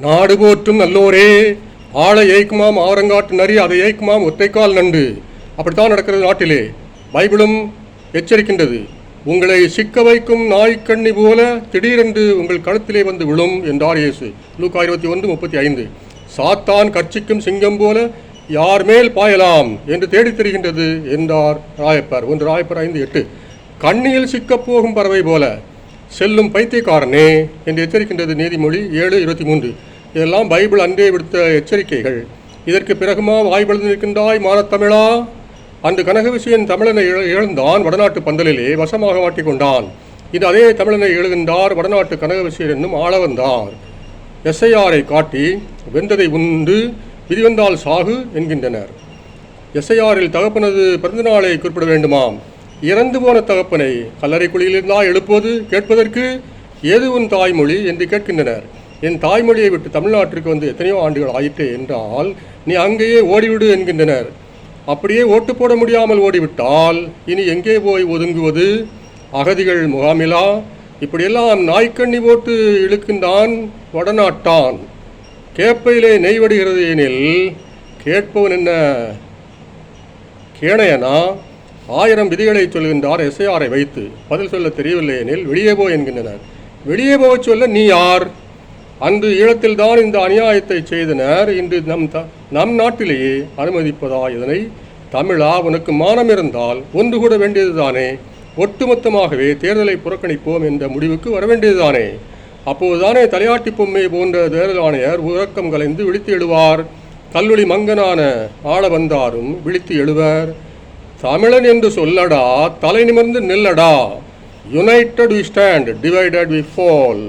நாடு போற்றும் நல்லோரே ஆளை ஏய்க்குமாம் ஆரங்காட்டு நரி அதை ஏய்க்குமாம் ஒத்தைக்கால் நண்டு. அப்படித்தான் நடக்கிறது நாட்டிலே. பைபிளும் எச்சரிக்கின்றது. உங்களை சிக்க வைக்கும் நாய்க்கண்ணி போல திடீரென்று உங்கள் கழுத்திலே வந்து விழும் என்றார் இயேசு. லூக்கா இருபத்தி ஒன்று முப்பத்தி ஐந்து. சாத்தான் கட்சிக்கும் சிங்கம் போல யார் மேல் பாயலாம் என்று தேடித் தெரிகின்றது என்றார் ராயப்பர். ஒன்று ராயப்பர் ஐந்து எட்டு. கண்ணியில் சிக்கப்போகும் பறவை போல செல்லும் பைத்தியக்காரனே என்று எச்சரிக்கின்றது நீதிமொழி ஏழு இருபத்தி மூன்று. இதெல்லாம் பைபிள் அன்றே விடுத்த எச்சரிக்கைகள். இதற்கு பிறகுமா வாய்ப்பழுந்து நிற்கின்றாய் மானத்தமிழா அன்று கனகவிசயன் தமிழனை இழந்தான் வடநாட்டு பந்தலிலே வசமாக மாட்டிக்கொண்டான் இது அதே தமிழனை எழுகின்றார் வடநாட்டு கனகவிசயன் என்னும் ஆளவந்தார் எஸ்ஐஆரை காட்டி வெந்ததை உண்டு விதிவந்தால் சாகு என்கின்றனர். எஸ்ஐஆரில் தகப்பனது பிறந்தநாளை குறிப்பிட வேண்டுமாம். இறந்து போன தகப்பனை கல்லறை குழியிலிருந்தா எழுப்புவது கேட்பதற்கு ஏது உன் தாய்மொழி என்று கேட்கின்றனர். என் தாய்மொழியை விட்டு தமிழ்நாட்டிற்கு வந்து எத்தனையோ ஆண்டுகள் ஆயிற்றே என்றால் நீ அங்கேயே ஓடிவிடு என்கின்றனர். அப்படியே ஓட்டு போட முடியாமல் ஓடிவிட்டால் இனி எங்கே போய் ஒதுங்குவது? அகதிகள் முகாமிலா? இப்படியெல்லாம் நாய்க்கண்ணி போட்டு இழுக்கின்றான் வடநாட்டான். கேப்பையிலே நெய்வடுகிறது எனில் கேட்பவன் என்ன? கேணையனா? ஆயிரம் விதிகளை சொல்கின்றார் எஸ்ஐஆரை வைத்து. பதில் சொல்ல தெரியவில்லை எனில் வெளியே போ என்கின்றனர். வெளியே போக சொல்ல நீ யார்? அன்று ஈழத்தில் தான் இந்த அநியாயத்தை செய்தனர். இன்று நம் த நம் நாட்டிலேயே அனுமதிப்பதா இதனை? தமிழா உனக்கு மானம் இருந்தால் ஒன்று கூட வேண்டியதுதானே? ஒட்டுமொத்தமாகவே தேர்தலை புறக்கணிப்போம் என்ற முடிவுக்கு வர வேண்டியதுதானே? அப்போதுதானே தலையாட்டி பொம்மை போன்ற தேர்தல் ஆணையர் உறக்கம் கலைந்து விழித்து எழுவார். கல்லூரி மங்கனான ஆள வந்தாரும் விழித்து எழுவர். தமிழன் என்று சொல்லடா தலை நிமிர்ந்து நில்லடா. United we stand divided we fall